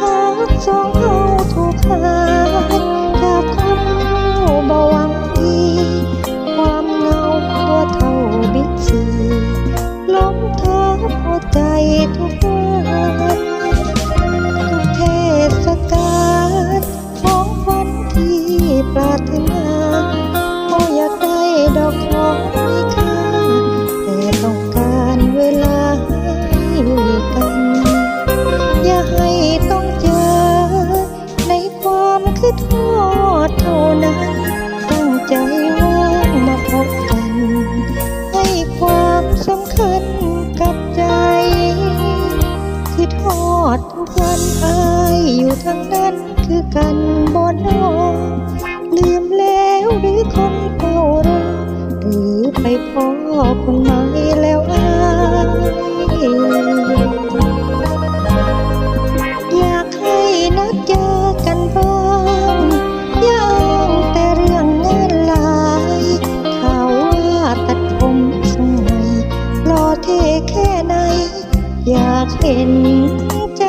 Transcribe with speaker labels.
Speaker 1: หักสองเฮาถูกหายจากคนผู้บ่หวังดีความเงาตัวเท่าบิ๊กซีล้มทับหัวใจทุกวันทุกเทศกาลของวันที่ปรารถนาก็อยากได้ดอกของ อดทุกวันอายอยู่ทางนั้นคือกันบนนอลืมแล้วหรือคนเฝ้ารอหรือไปพ่อคนใหม่แล้วอายอยากให้นัดเจอกันบ้างย่างแต่เรื่องงานหลายข่าวว่าตัดผมทรงใหม่รอเทแค่ไหน อยากเห็นใจ